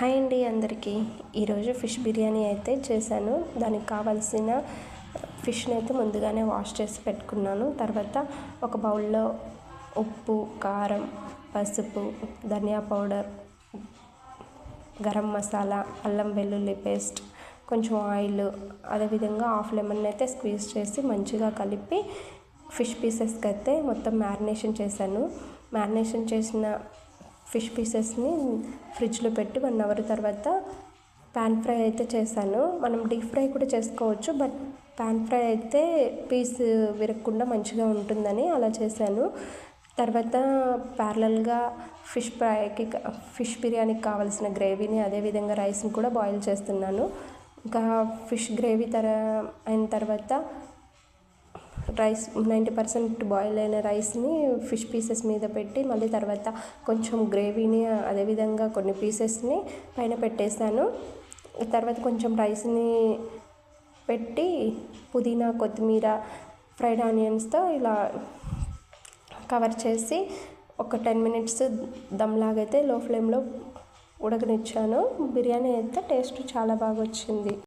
Hi అండి అందరికీ. ఈరోజు ఫిష్ బిర్యానీ అయితే చేశాను. దానికి కావాల్సిన ఫిష్ని అయితే ముందుగానే వాష్ చేసి పెట్టుకున్నాను. తర్వాత ఒక బౌల్లో ఉప్పు కారం పసుపు ధనియా పౌడర్ గరం మసాలా అల్లం వెల్లుల్లి పేస్ట్ కొంచెం ఆయిల్ అదేవిధంగా హాఫ్ లెమన్ అయితే స్క్వీజ్ చేసి మంచిగా కలిపి ఫిష్ పీసెస్కి అయితే మొత్తం మ్యారినేషన్ చేశాను. మ్యారినేషన్ చేసిన ఫిష్ పీసెస్ని ఫ్రిడ్జ్లో పెట్టి వన్ అవర్ తర్వాత పాన్ ఫ్రై అయితే చేశాను. మనం డీప్ ఫ్రై కూడా చేసుకోవచ్చు బట్ పాన్ ఫ్రై అయితే పీస్ విరగకుండా మంచిగా ఉంటుందని అలా చేశాను. తర్వాత ప్యారలల్గా ఫిష్ ఫ్రైకి ఫిష్ బిర్యానీకి కావాల్సిన గ్రేవీని అదేవిధంగా రైస్ని కూడా బాయిల్ చేస్తున్నాను. ఇంకా ఫిష్ గ్రేవీ తర అయిన తర్వాత రైస్ నైంటీ పర్సెంట్ బాయిల్ అయిన రైస్ని ఫిష్ పీసెస్ మీద పెట్టి మళ్ళీ తర్వాత కొంచెం గ్రేవీని అదేవిధంగా కొన్ని పీసెస్ని పైన పెట్టేశాను. తర్వాత కొంచెం రైస్ని పెట్టి పుదీనా కొత్తిమీర ఫ్రైడ్ ఆనియన్స్తో ఇలా కవర్ చేసి ఒక టెన్ మినిట్స్ దమ్లాగైతే లో ఫ్లేమ్లో ఉడకనిచ్చాను. బిర్యానీ అయితే టేస్ట్ చాలా బాగా వచ్చింది.